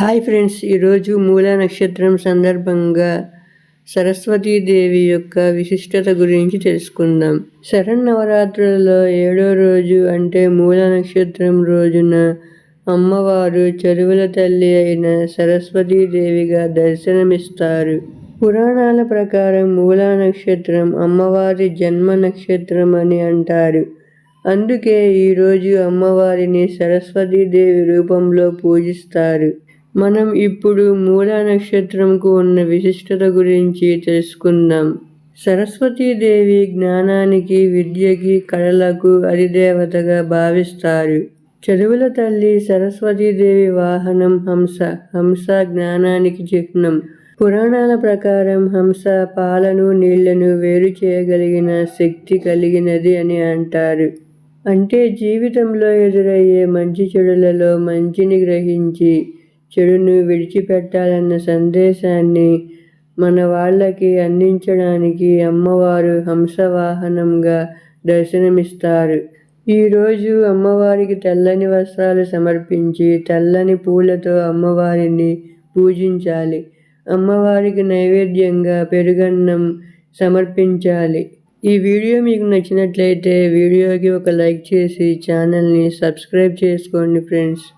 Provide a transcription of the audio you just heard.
Hi friends ఈరోజు మూల నక్షత్రం సందర్భంగా సరస్వతీదేవి యొక్క విశిష్టత గురించి తెలుసుకుందాం. శరన్నవరాత్రులలో ఏడో రోజు అంటే మూల నక్షత్రం రోజున అమ్మవారు చెరువుల తల్లి అయిన సరస్వతీదేవిగా దర్శనమిస్తారు. పురాణాల ప్రకారం మూలా నక్షత్రం అమ్మవారి జన్మ నక్షత్రం అని అంటారు. అందుకే ఈరోజు అమ్మవారిని సరస్వతీదేవి రూపంలో పూజిస్తారు. మనం ఇప్పుడు మూల నక్షత్రంకు ఉన్న విశిష్టత గురించి తెలుసుకుందాం. సరస్వతీదేవి జ్ఞానానికి విద్యకి కళలకు అధిదేవతగా భావిస్తారు. చదువుల తల్లి సరస్వతీదేవి వాహనం హంస హంస జ్ఞానానికి చిహ్నం. పురాణాల ప్రకారం హంస పాలను నీళ్ళను వేరు చేయగలిగిన శక్తి కలిగినది అని అంటారు. అంటే జీవితంలో ఎదురయ్యే మంచి చెడులలో మంచిని గ్రహించి చెడును విడిచిపెట్టాలన్న సందేశాన్ని మన వాళ్ళకి అందించడానికి అమ్మవారు హంసవాహనంగా దర్శనమిస్తారు. ఈరోజు అమ్మవారికి తెల్లని వస్త్రాలు సమర్పించి తెల్లని పూలతో అమ్మవారిని పూజించాలి. అమ్మవారికి నైవేద్యంగా పెరుగన్నం సమర్పించాలి. ఈ వీడియో మీకు నచ్చినట్లయితే వీడియోకి ఒక లైక్ చేసి ఛానల్ని సబ్స్క్రైబ్ చేసుకోండి ఫ్రెండ్స్.